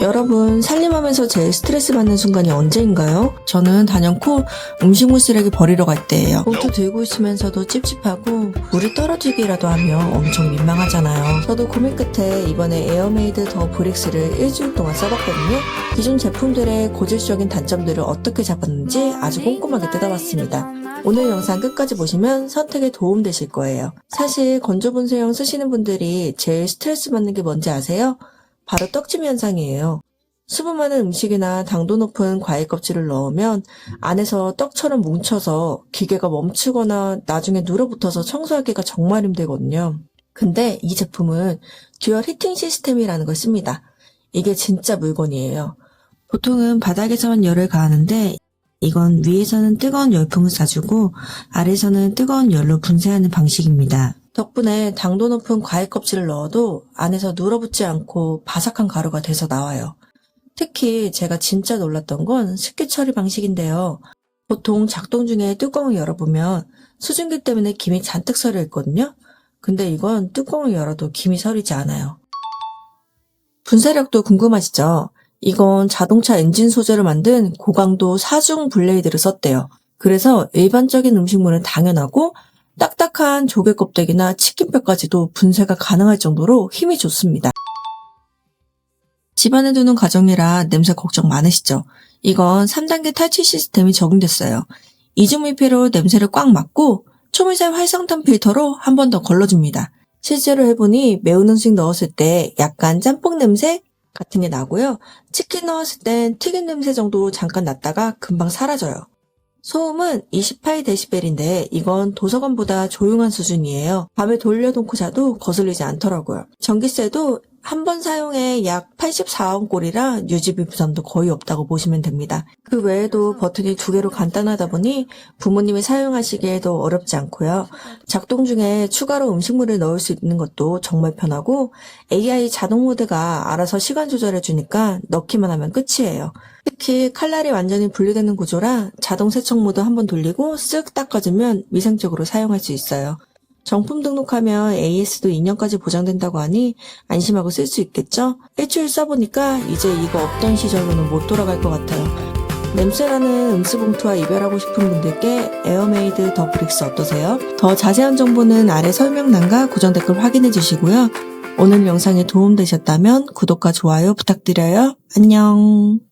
여러분, 살림하면서 제일 스트레스 받는 순간이 언제인가요? 저는 단연코 음식물 쓰레기 버리러 갈 때예요. 봉투 들고 있으면서도 찝찝하고 물이 떨어지기라도 하면 엄청 민망하잖아요. 저도 고민 끝에 이번에 에어메이드 더 브릭스를 일주일 동안 써봤거든요. 기존 제품들의 고질적인 단점들을 어떻게 잡았는지 아주 꼼꼼하게 뜯어봤습니다. 오늘 영상 끝까지 보시면 선택에 도움 되실 거예요. 사실 건조분쇄형 쓰시는 분들이 제일 스트레스 받는 게 뭔지 아세요? 바로 떡짐 현상이에요. 수분 많은 음식이나 당도 높은 과일 껍질을 넣으면 안에서 떡처럼 뭉쳐서 기계가 멈추거나 나중에 눌어붙어서 청소하기가 정말 힘들거든요. 근데 이 제품은 듀얼 히팅 시스템이라는 걸 씁니다. 이게 진짜 물건이에요. 보통은 바닥에서만 열을 가하는데 이건 위에서는 뜨거운 열풍을 쏴주고 아래서는 뜨거운 열로 분쇄하는 방식입니다. 덕분에 당도 높은 과일 껍질을 넣어도 안에서 눌어붙지 않고 바삭한 가루가 돼서 나와요. 특히 제가 진짜 놀랐던 건 식기 처리 방식인데요. 보통 작동 중에 뚜껑을 열어보면 수증기 때문에 김이 잔뜩 서려 있거든요. 근데 이건 뚜껑을 열어도 김이 서리지 않아요. 분쇄력도 궁금하시죠? 이건 자동차 엔진 소재로 만든 고강도 사중 블레이드를 썼대요. 그래서 일반적인 음식물은 당연하고 딱딱한 조개 껍데기나 치킨뼈까지도 분쇄가 가능할 정도로 힘이 좋습니다. 집안에 두는 가정이라 냄새 걱정 많으시죠? 이건 3단계 탈취 시스템이 적용됐어요. 이중밀폐로 냄새를 꽉 막고 초미세 활성탄 필터로 한 번 더 걸러줍니다. 실제로 해보니 매운 음식 넣었을 때 약간 짬뽕 냄새 같은 게 나고요. 치킨 넣었을 땐 튀긴 냄새 정도 잠깐 났다가 금방 사라져요. 소음은 28dB인데 이건 도서관보다 조용한 수준이에요. 밤에 돌려놓고 자도 거슬리지 않더라고요. 전기세도 한 번 사용에 약 84원 꼴이라 유지비 부담도 거의 없다고 보시면 됩니다. 그 외에도 버튼이 두 개로 간단하다 보니 부모님이 사용하시기에도 어렵지 않고요. 작동 중에 추가로 음식물을 넣을 수 있는 것도 정말 편하고 AI 자동 모드가 알아서 시간 조절해 주니까 넣기만 하면 끝이에요. 특히 칼날이 완전히 분리되는 구조라 자동 세척 모드 한번 돌리고 쓱 닦아주면 위생적으로 사용할 수 있어요. 정품 등록하면 AS도 2년까지 보장된다고 하니 안심하고 쓸 수 있겠죠? 일주일 써보니까 이제 이거 없던 시절로는 못 돌아갈 것 같아요. 냄새나는 음수봉투와 이별하고 싶은 분들께 에어메이드 더 브릭스 어떠세요? 더 자세한 정보는 아래 설명란과 고정 댓글 확인해 주시고요. 오늘 영상에 도움되셨다면 구독과 좋아요 부탁드려요. 안녕.